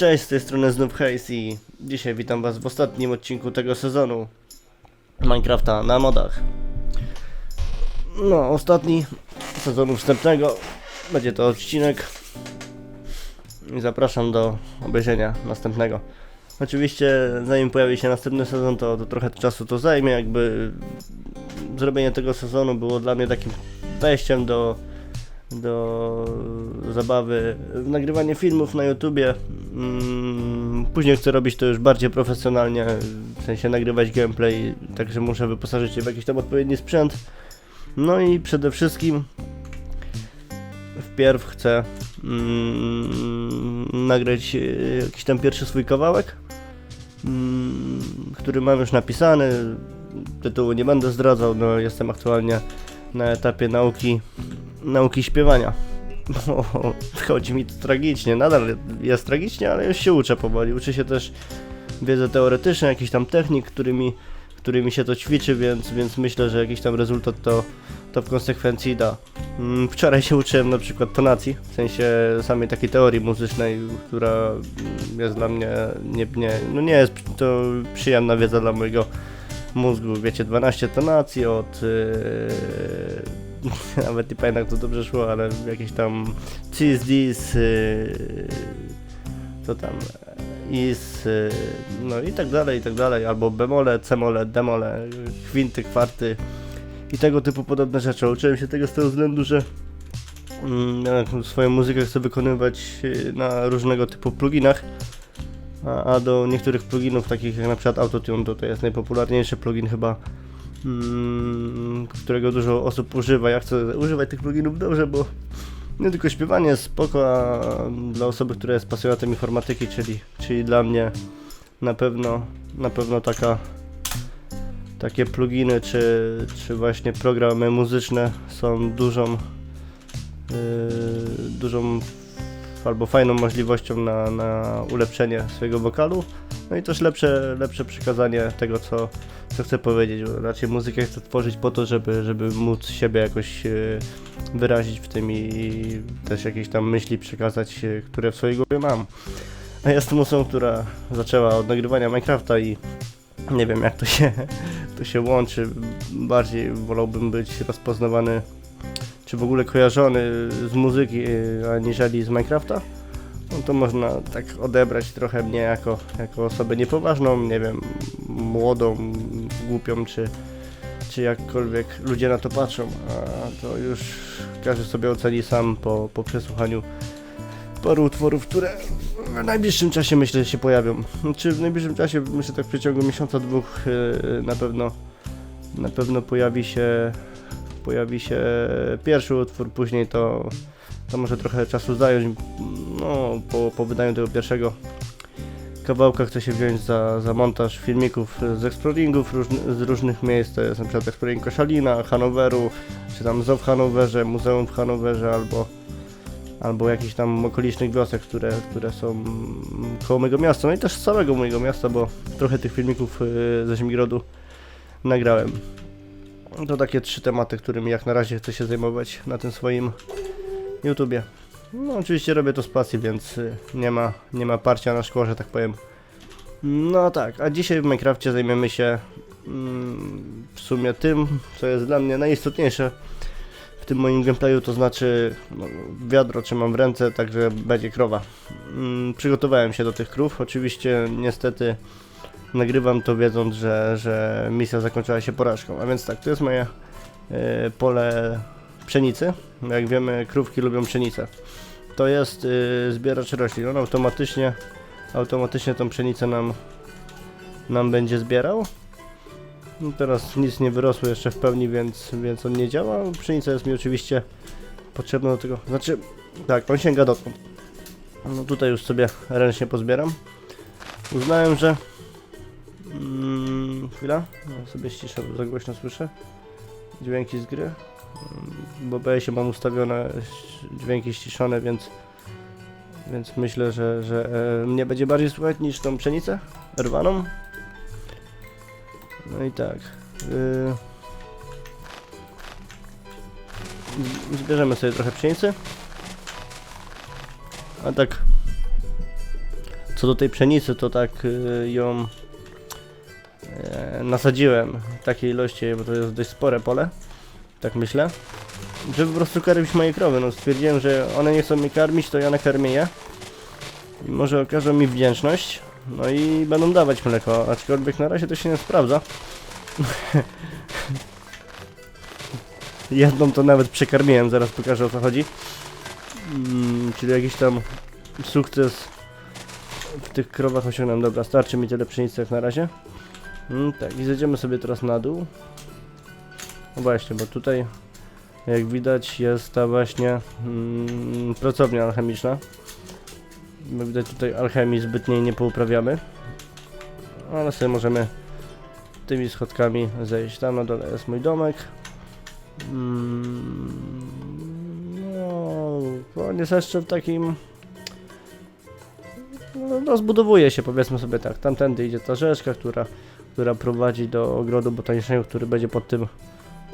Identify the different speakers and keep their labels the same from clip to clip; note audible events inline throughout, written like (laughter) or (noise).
Speaker 1: Cześć, z tej strony znów Hayes i dzisiaj witam was w ostatnim odcinku tego sezonu Minecrafta na modach. No, ostatni sezonu wstępnego. Będzie to odcinek i zapraszam do obejrzenia następnego. Oczywiście zanim pojawi się następny sezon to, to trochę czasu to zajmie, jakby zrobienie tego sezonu było dla mnie takim wejściem do do zabawy nagrywanie filmów na YouTubie. Mm, Później chcę robić to już bardziej profesjonalnie, w sensie nagrywać gameplay, także muszę wyposażyć się w jakiś tam odpowiedni sprzęt. No i przede wszystkim wpierw chcę mm, nagrać e, jakiś tam pierwszy swój kawałek, mm, który mam już napisany. Tytułu nie będę zdradzał, no jestem aktualnie na etapie nauki nauki śpiewania. Bo chodzi mi to tragicznie, nadal jest tragicznie, ale już się uczę powoli. Uczę się też wiedzy teoretycznej, jakichś tam technik, którymi, którymi się to ćwiczy, więc, więc myślę, że jakiś tam rezultat to, to w konsekwencji da. Mm, Wczoraj się uczyłem na przykład tonacji, w sensie samej takiej teorii muzycznej, która jest dla mnie, nie, nie, no nie jest to przyjemna wiedza dla mojego mózgu. Wiecie, 12 tonacji od... Yy, (laughs) nawet nie pamiętam jak to dobrze szło, ale jakieś tam cheese this, yy, co tam, is, yy, no i tak dalej, i tak dalej, albo bemole, cemole, demole, kwinty, kwarty i tego typu podobne rzeczy. Uczyłem się tego z tego względu, że mm, swoją muzykę chcę wykonywać na różnego typu pluginach, a, a do niektórych pluginów, takich jak na przykład Autotune, to to jest najpopularniejszy plugin chyba którego dużo osób używa. Ja chcę używać tych pluginów dobrze, bo nie tylko śpiewanie jest spoko, a dla osoby, która jest pasjonatem informatyki, czyli, czyli dla mnie na pewno, na pewno taka takie pluginy, czy, czy właśnie programy muzyczne są dużą yy, dużą albo fajną możliwością na, na ulepszenie swojego wokalu, no i też lepsze, lepsze przekazanie tego, co, co chcę powiedzieć, raczej muzykę chcę tworzyć po to, żeby, żeby móc siebie jakoś e, wyrazić w tym i też jakieś tam myśli przekazać, e, które w swojej głowie mam. A jestem osobą, która zaczęła od nagrywania Minecrafta i nie wiem jak to się, (laughs) to się łączy. Bardziej wolałbym być rozpoznawany, czy w ogóle kojarzony z muzyki, e, aniżeli z Minecrafta no to można tak odebrać trochę mnie jako, jako osobę niepoważną, nie wiem, młodą, głupią, czy, czy jakkolwiek ludzie na to patrzą, a to już każdy sobie oceni sam po, po przesłuchaniu paru utworów, które w najbliższym czasie myślę się pojawią. Czy w najbliższym czasie, myślę tak w przeciągu miesiąca, dwóch yy, na pewno na pewno pojawi się pojawi się pierwszy utwór, później to to może trochę czasu zająć, no, po, po wydaniu tego pierwszego kawałka chcę się wziąć za, za montaż filmików z exploringów różny, z różnych miejsc, to jest na przykład exploring Koszalina, Hanoweru, czy tam zoo w Hanowerze, muzeum w Hanowerze, albo albo jakichś tam okolicznych wiosek, które, które są koło mojego miasta, no i też z całego mojego miasta, bo trochę tych filmików y, ze Śmigrodu nagrałem. To takie trzy tematy, którymi jak na razie chcę się zajmować na tym swoim YouTubie. No oczywiście robię to z pasji, więc y, nie ma, nie ma parcia na szkło, że tak powiem. No tak, a dzisiaj w Minecrafcie zajmiemy się mm, w sumie tym, co jest dla mnie najistotniejsze w tym moim gameplayu, to znaczy no, wiadro trzymam w ręce, także będzie krowa. Mm, przygotowałem się do tych krów, oczywiście niestety nagrywam to wiedząc, że, że misja zakończyła się porażką, a więc tak, to jest moje y, pole pszenicy. Jak wiemy, krówki lubią pszenicę. To jest yy, zbieracz roślin. On automatycznie, automatycznie tą pszenicę nam, nam będzie zbierał. No teraz nic nie wyrosło jeszcze w pełni, więc, więc on nie działa. Pszenica jest mi oczywiście potrzebna do tego. Znaczy, tak, on sięga dotąd. No tutaj już sobie ręcznie pozbieram. Uznałem, że... Mm, chwila, ja sobie ściszę, bo za głośno słyszę. Dźwięki z gry bo BS mam ustawione dźwięki ściszone, więc więc myślę, że, że e, mnie będzie bardziej słychać niż tą pszenicę rwaną. No i tak. Yy, zbierzemy sobie trochę pszenicy. A tak Co do tej pszenicy, to tak y, ją nasadziłem takiej ilości, bo to jest dość spore pole, tak myślę, żeby po prostu karmić moje krowy. No stwierdziłem, że one nie chcą mnie karmić, to ja nakarmię je. I może okażą mi wdzięczność, no i będą dawać mleko, aczkolwiek na razie to się nie sprawdza. (laughs) Jedną to nawet przekarmiłem, zaraz pokażę o co chodzi. Mm, czyli jakiś tam sukces w tych krowach osiągnąłem. Dobra, starczy mi tyle pszenicy jak na razie. Mm, tak, i zejdziemy sobie teraz na dół. No właśnie, bo tutaj jak widać jest ta właśnie mm, pracownia alchemiczna. Jak widać tutaj alchemii zbytniej nie pouprawiamy. Ale sobie możemy tymi schodkami zejść. Tam na dole jest mój domek. Mm, no, on jest jeszcze w takim... No, rozbudowuje się, powiedzmy sobie tak. Tamtędy idzie ta rzeczka, która, która prowadzi do ogrodu botanicznego, który będzie pod tym,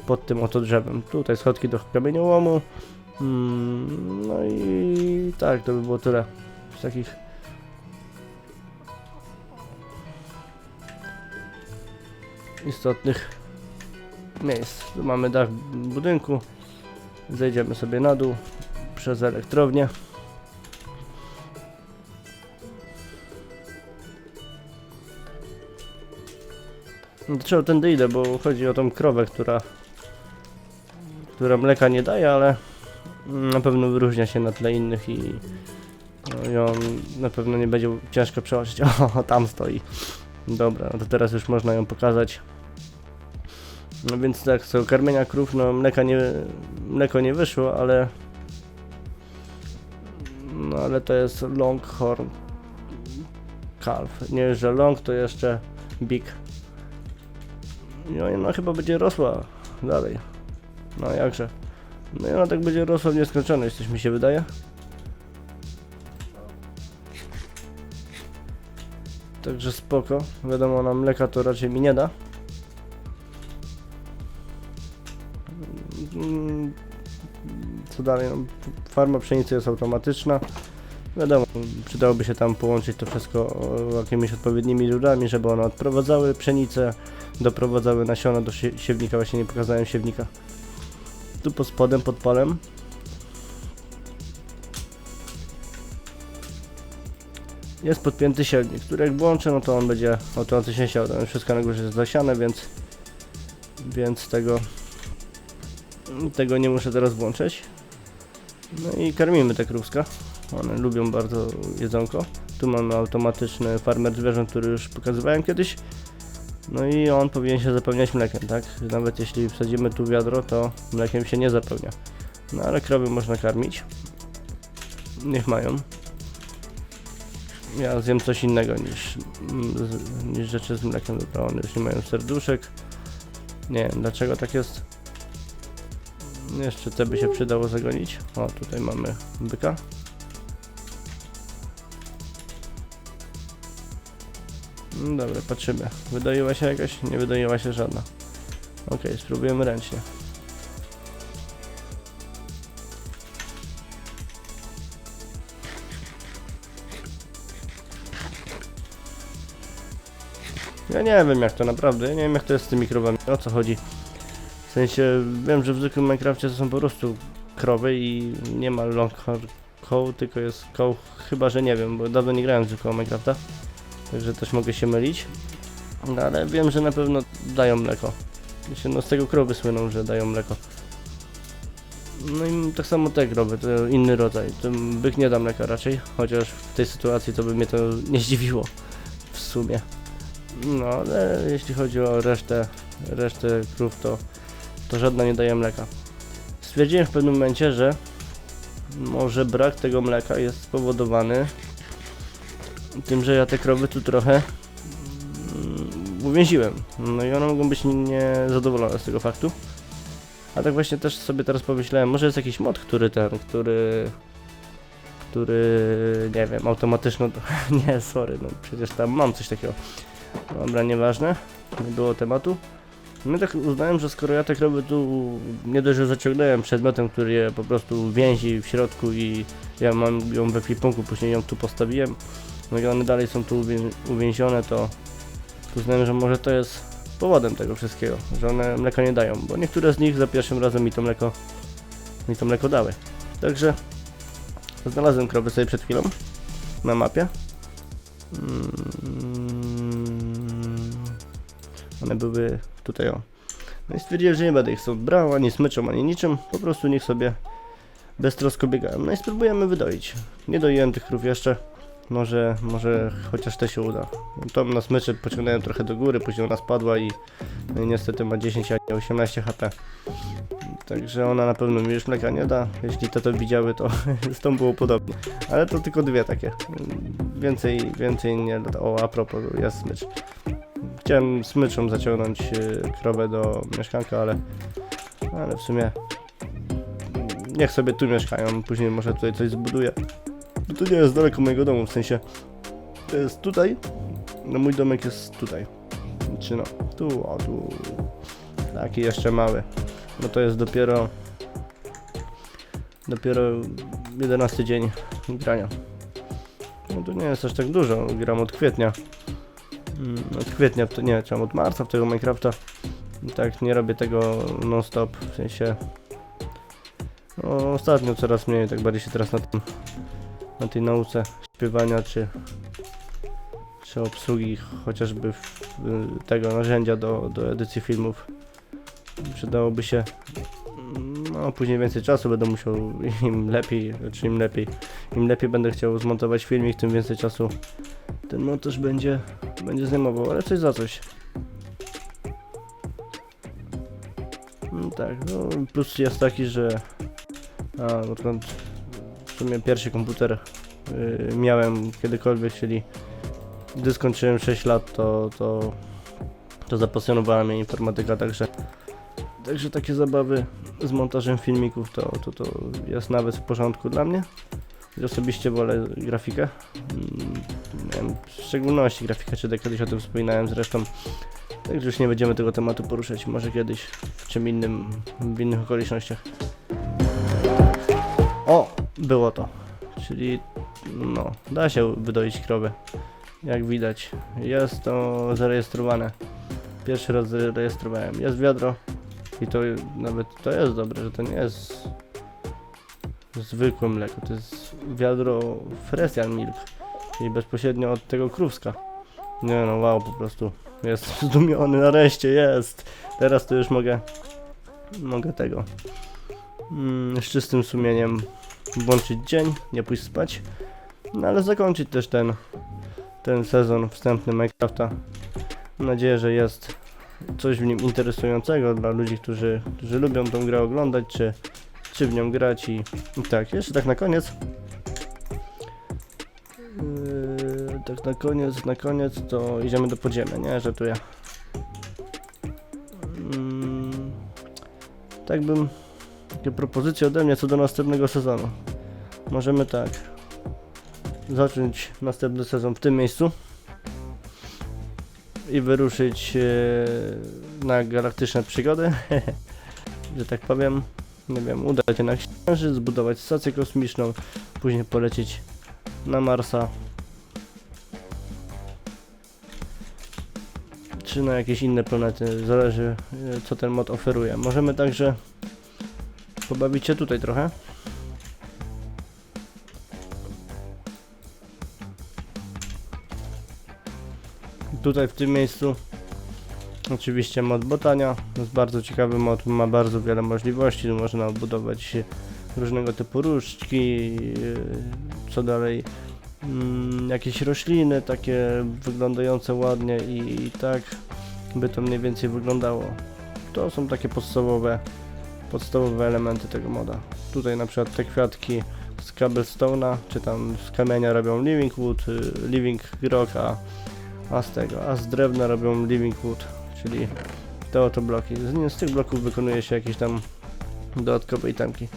Speaker 1: pod tym oto drzewem. Tutaj schodki do kamieniołomu. Mm, no i tak, to by było tyle z takich istotnych miejsc. Tu mamy dach budynku. Zejdziemy sobie na dół przez elektrownię. No, Dlaczego tędy idę? Bo chodzi o tą krowę, która która mleka nie daje, ale na pewno wyróżnia się na tle innych i no, ją na pewno nie będzie ciężko przełożyć. (laughs) O, tam stoi. Dobra, no to teraz już można ją pokazać. No więc tak, co karmienia krów, no mleka nie, mleko nie wyszło, ale no ale to jest longhorn calf. Nie, że long to jeszcze big. No i ona chyba będzie rosła dalej. No jakże. No i ona tak będzie rosła w nieskończoność, coś mi się wydaje. Także spoko. Wiadomo, na mleka to raczej mi nie da. Co dalej? No, farma pszenicy jest automatyczna. Wiadomo, przydałoby się tam połączyć to wszystko jakimiś odpowiednimi rurami, żeby one odprowadzały pszenicę, doprowadzały nasiona do sie siewnika. Właśnie nie pokazałem siewnika. Tu pod spodem, pod polem. Jest podpięty siewnik, który jak włączę, no to on będzie automatycznie siał. Tam wszystko na górze jest zasiane, więc więc tego tego nie muszę teraz włączyć. No i karmimy te krówska. One lubią bardzo jedzonko. Tu mamy automatyczny farmer zwierząt, który już pokazywałem kiedyś. No i on powinien się zapełniać mlekiem, tak? Nawet jeśli wsadzimy tu wiadro, to mlekiem się nie zapełnia. No ale krowy można karmić. Niech mają. Ja zjem coś innego niż, niż rzeczy z mlekiem. Dobra, one już nie mają serduszek. Nie wiem dlaczego tak jest. Jeszcze te by się przydało zagonić. O, tutaj mamy byka. No Dobra, patrzymy. Wydoiła się jakaś? Nie wydoiła się żadna. Ok, spróbujemy ręcznie. Ja nie wiem jak to naprawdę, ja nie wiem jak to jest z tymi krowami, o co chodzi. W sensie, wiem, że w zwykłym Minecrafcie to są po prostu krowy i nie ma longhorn cow, tylko jest cow, chyba że nie wiem, bo dawno nie grałem w zwykłego Minecrafta. Także też mogę się mylić. No ale wiem, że na pewno dają mleko. Myślę, no z tego krowy słyną, że dają mleko. No i tak samo te krowy, to inny rodzaj. To byk nie da mleka raczej, chociaż w tej sytuacji to by mnie to nie zdziwiło w sumie. No ale jeśli chodzi o resztę, resztę krów, to, to żadna nie daje mleka. Stwierdziłem w pewnym momencie, że może brak tego mleka jest spowodowany tym, że ja te krowy tu trochę mm, uwięziłem. No i one mogą być niezadowolone z tego faktu. A tak właśnie też sobie teraz pomyślałem, może jest jakiś mod, który ten, który który, nie wiem, automatyczno, (laughs) nie, sorry, no przecież tam mam coś takiego. Dobra, nieważne, nie było tematu. No tak uznałem, że skoro ja te krowy tu nie dość, że zaciągnąłem przedmiotem, który je po prostu więzi w środku i ja mam ją we flipunku, później ją tu postawiłem, no i one dalej są tu uwię- uwięzione, to uznałem, że może to jest powodem tego wszystkiego, że one mleka nie dają, bo niektóre z nich za pierwszym razem mi to mleko, mi to mleko dały. Także znalazłem krowy sobie przed chwilą na mapie. Mm, one były tutaj o. No i stwierdziłem, że nie będę ich stąd brał, ani smyczą, ani niczym, po prostu niech sobie beztrosko biegają. No i spróbujemy wydoić. Nie doiłem tych krów jeszcze, może, może chociaż te się uda. To na smyczy pociągnąłem trochę do góry, później ona spadła i, no i niestety ma 10, a nie 18 HP. Także ona na pewno mi już mleka nie da. Jeśli to widziały, to (laughs) z tą było podobnie. Ale to tylko dwie takie. Więcej, więcej nie. da- O, a propos, jest smycz. Chciałem smyczą zaciągnąć y, krowę do mieszkanka, ale, ale w sumie niech sobie tu mieszkają, później może tutaj coś zbuduję. To nie jest daleko mojego domu, w sensie to jest tutaj, no mój domek jest tutaj. Czy no, tu, o tu, taki jeszcze mały. No to jest dopiero dopiero 11 dzień grania. No to nie jest aż tak dużo, gram od kwietnia. Mm, Od kwietnia, to nie, czy od marca w tego Minecrafta. Tak, nie robię tego non stop, w sensie no, ostatnio coraz mniej, tak bardziej się teraz na tym na tej nauce śpiewania czy czy obsługi chociażby y, tego narzędzia do, do edycji filmów. Przydałoby się no później więcej czasu będę musiał im lepiej, czy im lepiej im lepiej będę chciał zmontować filmik, tym więcej czasu ten montaż będzie będzie zajmował, ale coś za coś. No tak, no plus jest taki, że a, odkąd w sumie pierwszy komputer y, miałem kiedykolwiek, czyli gdy skończyłem 6 lat, to, to, to zapasjonowała mnie informatyka, także, także takie zabawy z montażem filmików to, to, to jest nawet w porządku dla mnie. Osobiście wolę grafikę. Mm, w szczególności grafikę, czy tak kiedyś o tym wspominałem zresztą. Także już nie będziemy tego tematu poruszać, może kiedyś w czym innym, w innych okolicznościach. O, było to. Czyli no, da się wydoić krowy. Jak widać, jest to zarejestrowane. Pierwszy raz zarejestrowałem. Jest wiadro i to nawet to jest dobre, że to nie jest zwykłe mleko, to jest wiadro Fresian Milk, czyli bezpośrednio od tego krówska. Nie no, wow, po prostu jest (laughs) zdumiony, nareszcie jest. Teraz to już mogę, mogę tego mm, z czystym sumieniem włączyć dzień, nie pójść spać, no ale zakończyć też ten, ten sezon wstępny Minecrafta. Mam nadzieję, że jest coś w nim interesującego dla ludzi, którzy, którzy lubią tą grę oglądać, czy, czy w nią grać i, i tak, jeszcze tak na koniec. Yy, tak na koniec, na koniec to idziemy do podziemia, nie? Żartuję. Mm, tak bym takie propozycje ode mnie co do następnego sezonu. Możemy tak zacząć następny sezon w tym miejscu i wyruszyć e, na galaktyczne przygody, (laughs) że tak powiem. Nie wiem, udać się na Księżyc, zbudować stację kosmiczną, później polecieć na Marsa. Czy na jakieś inne planety, zależy e, co ten mod oferuje. Możemy także pobawić się tutaj trochę. Tutaj w tym miejscu oczywiście mod botania. Jest bardzo ciekawy mod, ma bardzo wiele możliwości. Można budować różnego typu różdżki, yy, co dalej mm, jakieś rośliny takie wyglądające ładnie i tak by to mniej więcej wyglądało. To są takie podstawowe podstawowe elementy tego moda. Tutaj na przykład te kwiatki z cobblestone'a, czy tam z kamienia robią living wood, y, living rock, a, a z tego, a z drewna robią living wood, czyli te oto bloki. Z, z tych bloków wykonuje się jakieś tam dodatkowe itemki.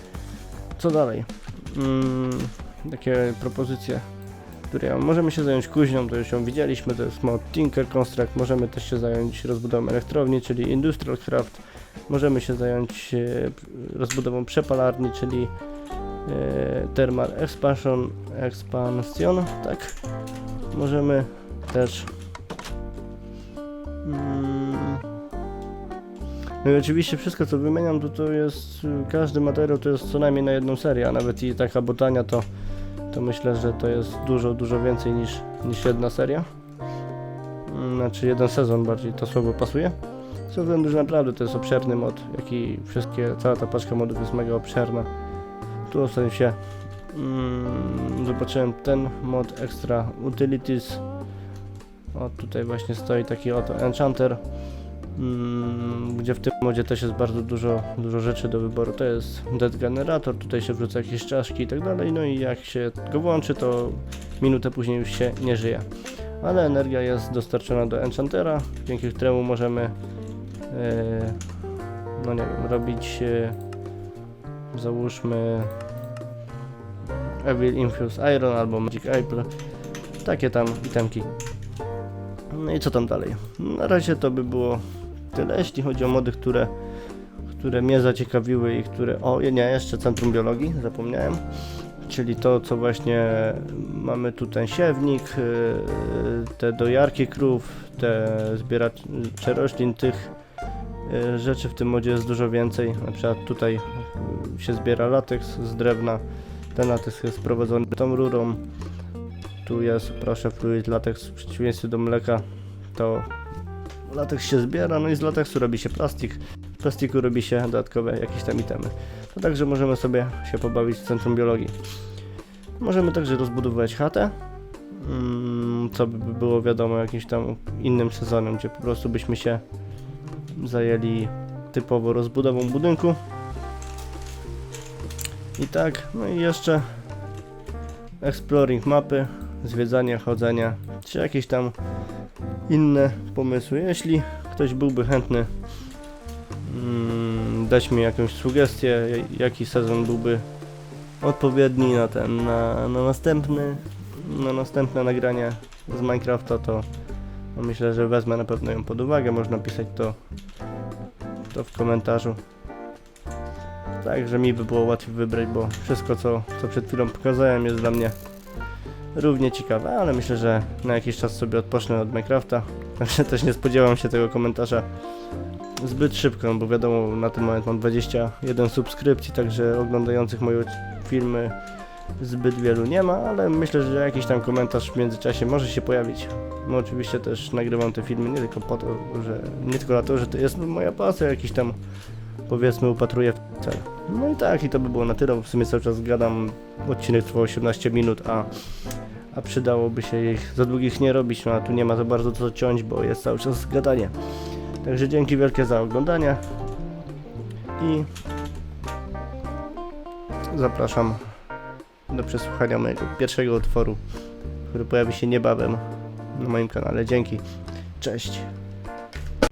Speaker 1: Co dalej? Mm, takie propozycje, które ja. Możemy się zająć kuźnią, to już ją widzieliśmy, to jest mod Tinker Construct. Możemy też się zająć rozbudową elektrowni, czyli Industrial Craft. Możemy się zająć e, rozbudową przepalarni, czyli e, Thermal Expansion, Expansion, tak? możemy też mm, no i oczywiście wszystko co wymieniam to to jest każdy materiał to jest co najmniej na jedną serię, a nawet i taka botania to to myślę, że to jest dużo, dużo więcej niż, niż jedna seria. Mm, Znaczy jeden sezon bardziej to słowo pasuje. Z tego względu, że naprawdę to jest obszerny mod, jak i wszystkie, cała ta paczka modów jest mega obszerna. Tu ostatnio się mm, zobaczyłem ten mod Extra Utilities. O tutaj właśnie stoi taki oto Enchanter. Mm, gdzie w tym modzie też jest bardzo dużo, dużo rzeczy do wyboru. To jest Dead Generator, tutaj się wrzuca jakieś czaszki i tak dalej, no i jak się go włączy, to minutę później już się nie żyje. Ale energia jest dostarczona do Enchantera, dzięki któremu możemy no nie wiem, robić e, załóżmy Evil Infuse Iron albo Magic Apple, takie tam itemki. No i co tam dalej? Na razie to by było tyle, jeśli chodzi o mody, które, które mnie zaciekawiły i które... O, nie, jeszcze Centrum Biologii, zapomniałem. Czyli to, co właśnie mamy tu ten siewnik, yy, te dojarki krów, te zbieracze roślin, tych rzeczy w tym modzie jest dużo więcej. Na przykład tutaj się zbiera lateks z drewna. Ten lateks jest prowadzony tą rurą. Tu jest, proszę, fluid lateks w przeciwieństwie do mleka. To lateks się zbiera, no i z lateksu robi się plastik. Z plastiku robi się dodatkowe jakieś tam itemy. To także możemy sobie się pobawić w Centrum Biologii. Możemy także rozbudowywać chatę, mm, co by było wiadomo jakimś tam innym sezonem, gdzie po prostu byśmy się zajęli typowo rozbudową budynku. I tak, no i jeszcze exploring mapy, zwiedzanie, chodzenie, czy jakieś tam inne pomysły. Jeśli ktoś byłby chętny mm, dać mi jakąś sugestię, jaki sezon byłby odpowiedni na ten, na, na następny, na następne nagranie z Minecrafta, to myślę, że wezmę na pewno ją pod uwagę. Można pisać to, to w komentarzu. Także mi by było łatwiej wybrać, bo wszystko co, co przed chwilą pokazałem jest dla mnie równie ciekawe, ale myślę, że na jakiś czas sobie odpocznę od Minecrafta. (laughs) Także też nie spodziewam się tego komentarza zbyt szybko, no bo wiadomo, na ten moment mam 21 subskrypcji, także oglądających moje filmy zbyt wielu nie ma, ale myślę, że jakiś tam komentarz w międzyczasie może się pojawić. No oczywiście też nagrywam te filmy nie tylko po to, że nie tylko na to, że to jest moja pasja, jakiś tam powiedzmy upatruję cel. No i tak, i to by było na tyle, bo w sumie cały czas gadam, odcinek trwał 18 minut, a, a przydałoby się ich za długich nie robić, no a tu nie ma za bardzo co ciąć, bo jest cały czas gadanie. Także dzięki wielkie za oglądanie i zapraszam do przesłuchania mojego pierwszego utworu, który pojawi się niebawem na moim kanale. Dzięki. Cześć.